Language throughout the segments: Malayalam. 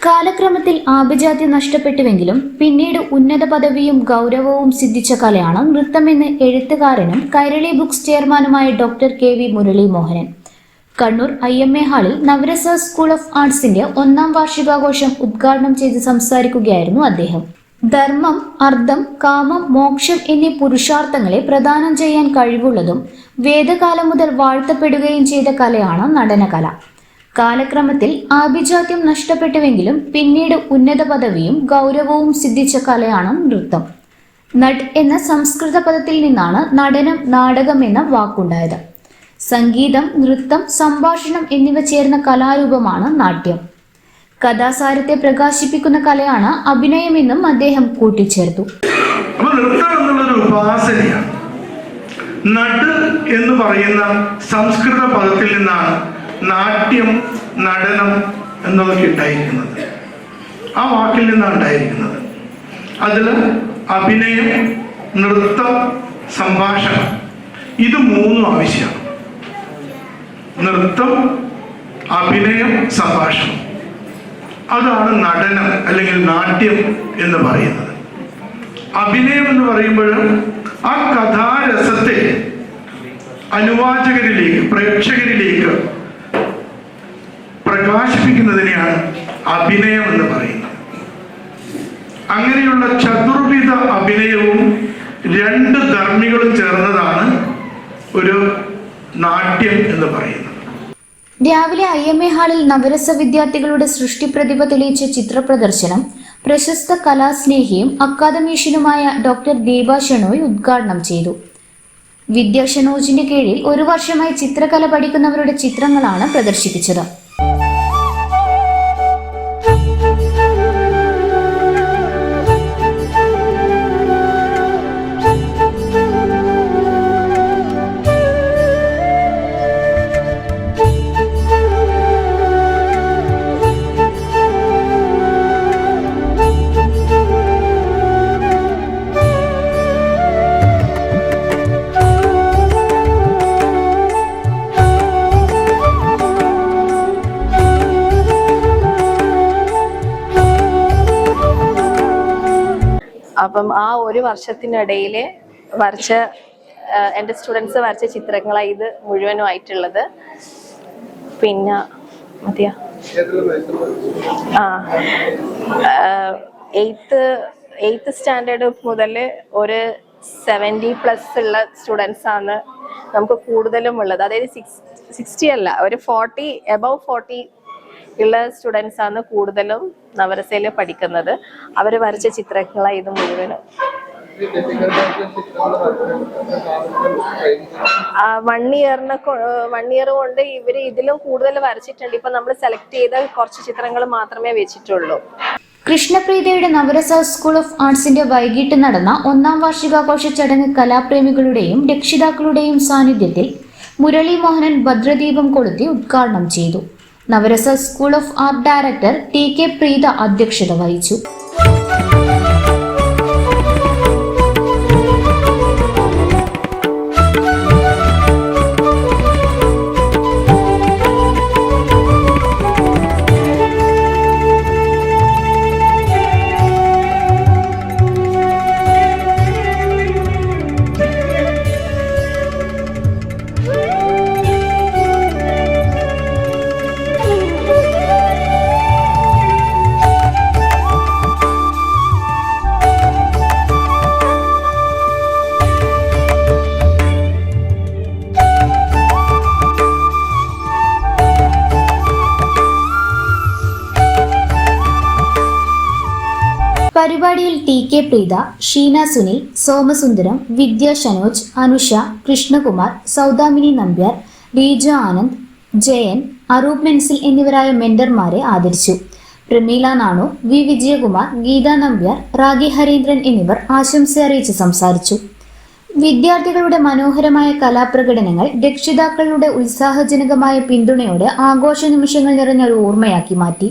കാലക്രമത്തിൽ ആഭിജാത്യം നഷ്ടപ്പെട്ടുവെങ്കിലും പിന്നീട് ഉന്നത പദവിയും ഗൗരവവും സിദ്ധിച്ച കലയാണ് നൃത്തമെന്ന് എഴുത്തുകാരനും കൈരളി ബുക്സ് ചെയർമാനുമായ doctor K V Murali Mohanan Kannur I M A ഹാളിൽ നവരസ സ്കൂൾ ഓഫ് ആർട്സിന്റെ ഒന്നാം വാർഷികാഘോഷം ഉദ്ഘാടനം ചെയ്ത് സംസാരിക്കുകയായിരുന്നു അദ്ദേഹം. ധർമ്മം അർത്ഥം കാമം മോക്ഷം എന്നീ പുരുഷാർത്ഥങ്ങളെ പ്രദാനം ചെയ്യാൻ കഴിവുള്ളതും വേദകാലം മുതൽ വാഴ്ത്തപ്പെടുകയും ചെയ്ത കലയാണ് നടനകല. കാലക്രമത്തിൽ ആഭിജാത്യം നഷ്ടപ്പെട്ടുവെങ്കിലും പിന്നീട് ഉന്നത പദവിയും ഗൗരവവും സിദ്ധിച്ച കലയാണ് നൃത്തം. നട് എന്ന സംസ്കൃത പദത്തിൽ നിന്നാണ് നടനം നാടകം എന്ന വാക്കുണ്ടായത്. സംഗീതം നൃത്തം സംഭാഷണം എന്നിവ ചേർന്ന കലാരൂപമാണ് നാട്യം. കഥാസാരത്തെ പ്രകാശിപ്പിക്കുന്ന കലയാണ് അഭിനയമെന്നും അദ്ദേഹം കൂട്ടിച്ചേർത്തു. നട് എന്ന് പറയുന്ന സംസ്കൃത പദത്തിൽ നിന്നാണ് നാട്യം നടനം എന്നതൊക്കെ ഉണ്ടായിരിക്കുന്നത് ആ വാക്കിൽ നിന്നാണ് ഉണ്ടായിരിക്കുന്നത്. അതിൽ അഭിനയം നൃത്തം സംഭാഷണം ഇത് മൂന്നും ആവശ്യമാണ്. നൃത്തം അഭിനയം സംഭാഷണം. അതാണ് നടനം അല്ലെങ്കിൽ നാട്യം എന്ന് പറയുന്നത്. അഭിനയം എന്ന് പറയുമ്പോൾ ആ കഥാരസത്തെ അനുവാചകരിലേക്ക് പ്രേക്ഷകരിലേക്ക് പ്രകാശിപ്പിക്കുന്നതിനെയാണ് അഭിനയം എന്ന് പറയുന്നത്. അങ്ങനെയുള്ള ചതുർവിധ അഭിനയവും രണ്ട് ധർമ്മികളും ചേർന്നതാണ് ഒരു നാട്യം എന്ന് പറയുന്നത്. രാവിലെ ഐ എം എ ഹാളിൽ നവരസ വിദ്യാർത്ഥികളുടെ സൃഷ്ടി പ്രതിഭ തെളിയിച്ച ചിത്ര പ്രദർശനം പ്രശസ്ത കലാസ്നേഹിയും അക്കാദമീഷ്യനുമായ ഡോക്ടർ ദീപ ഷെണോയ് ഉദ്ഘാടനം ചെയ്തു. വിദ്യാ ഷെനോജിന്റെ കീഴിൽ ഒരു വർഷമായി ചിത്രകല പഠിക്കുന്നവരുടെ ചിത്രങ്ങളാണ് പ്രദർശിപ്പിച്ചത്. അപ്പം ആ ഒരു വർഷത്തിനിടയിൽ വരച്ച എന്റെ സ്റ്റുഡൻസ് വരച്ച ചിത്രങ്ങളാണ് ഇത് മുഴുവനുമായിട്ടുള്ളത്. പിന്നെ മതിയാ? ആ എയ്ത്ത് എയ്ത്ത് സ്റ്റാൻഡേർഡ് മുതൽ ഒരു സെവന്റി പ്ലസ് ഉള്ള സ്റ്റുഡൻസ് ആണ് നമുക്ക് കൂടുതലും ഉള്ളത്. അതായത് സിക്സ് സിക്സ്റ്റി അല്ല ഒരു ഫോർട്ടി എബവ് ഫോർട്ടി ഉള്ള സ്റ്റുഡൻസ് ആണ് കൂടുതലും നവരസയിൽ പഠിക്കുന്നത്. അവർ വരച്ച ചിത്രങ്ങളാണ് ഇത് മുഴുവനും. വൺ ഇയറിന് വൺ ഇയർ കൊണ്ട് ഇവർ ഇതിലും കൂടുതൽ വരച്ചിട്ടുണ്ട്. ഇപ്പൊ നമ്മൾ സെലക്ട് ചെയ്ത കുറച്ച് ചിത്രങ്ങൾ മാത്രമേ വെച്ചിട്ടുള്ളൂ. കൃഷ്ണപ്രീതയുടെ നവരസ സ്കൂൾ ഓഫ് ആർട്സിന്റെ വൈകിട്ട് നടന്ന ഒന്നാം വാർഷികാഘോഷ ചടങ്ങ് കലാപ്രേമികളുടെയും രക്ഷിതാക്കളുടെയും സാന്നിധ്യത്തിൽ മുരളി മോഹനൻ ഭദ്രദീപം കൊളുത്തി ഉദ്ഘാടനം ചെയ്തു. Navarasa school of art director T K Preetha അധ്യക്ഷത വഹിച്ചു. പരിപാടിയിൽ ടി കെ പ്രീത ഷീന സുനിൽ സോമസുന്ദരം വിദ്യ ഷനോജ് അനുഷ കൃഷ്ണകുമാർ സൗദാമിനി നമ്പ്യാർ റീജ ആനന്ദ് ജയൻ അറൂപ് മെൻസിൽ എന്നിവരായ മെന്റർമാരെ ആദരിച്ചു. പ്രമീല നാണു വി വിജയകുമാർ ഗീത നമ്പ്യാർ റാഗി ഹരീന്ദ്രൻ എന്നിവർ ആശംസ അറിയിച്ച് സംസാരിച്ചു. വിദ്യാർത്ഥികളുടെ മനോഹരമായ കലാപ്രകടനങ്ങൾ രക്ഷിതാക്കളുടെ ഉത്സാഹജനകമായ പിന്തുണയോടെ ആഘോഷ നിമിഷങ്ങൾ നിറഞ്ഞ ഒരു ഓർമ്മയാക്കി മാറ്റി.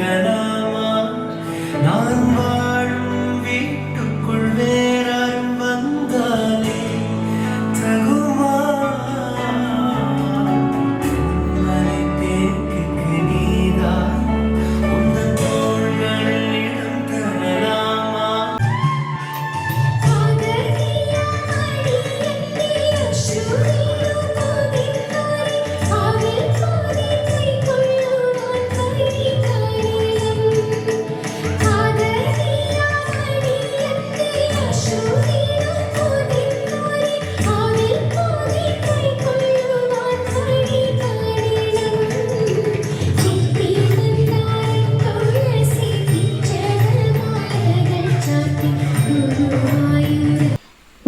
வைக்கலாமா நான்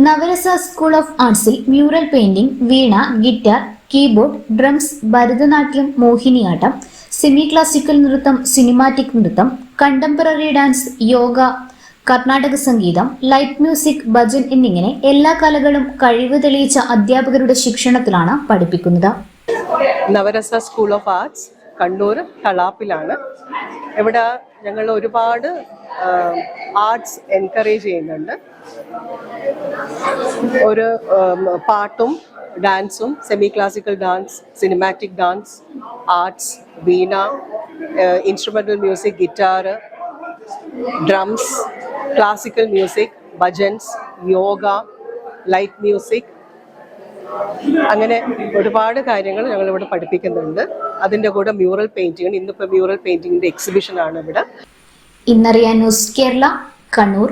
Navarasa school of ആർട്സിൽ mural painting veena guitar keyboard drums Bharatanatyam Mohiniyattam semi classical നൃത്തം സിനിമാറ്റിക് നൃത്തം കണ്ടംപററി ഡാൻസ് യോഗ കർണാടക സംഗീതം ലൈറ്റ് മ്യൂസിക് ഭജൻ എന്നിങ്ങനെ എല്ലാ കലകളും കഴിവ് തെളിയിച്ച അധ്യാപകരുടെ ശിക്ഷണത്തിലാണ് പഠിപ്പിക്കുന്നത്. Navarasa school of arts Kannur തളാപ്പിലാണ്. ഇവിടെ ഞങ്ങൾ ഒരുപാട് ആർട്സ് എൻകറേജ് ചെയ്യുന്നുണ്ട്. ഒരു പാട്ടും ഡാൻസും semi classical dance cinematic dance arts veena instrumental music guitar drums classical music bhajans yoga light music അങ്ങനെ ഒരുപാട് കാര്യങ്ങൾ ഞങ്ങൾ ഇവിടെ പഠിപ്പിക്കുന്നുണ്ട്. അതിന്റെ കൂടെ മ്യൂറൽ പെയിന്റിങ് ഇന്നിപ്പോൾ മ്യൂറൽ പെയിന്റിങ്ങിന്റെ എക്സിബിഷനാണ് ഇവിടെ. ഇന്നറിയാൻ ന്യൂസ് കേരള കണ്ണൂർ.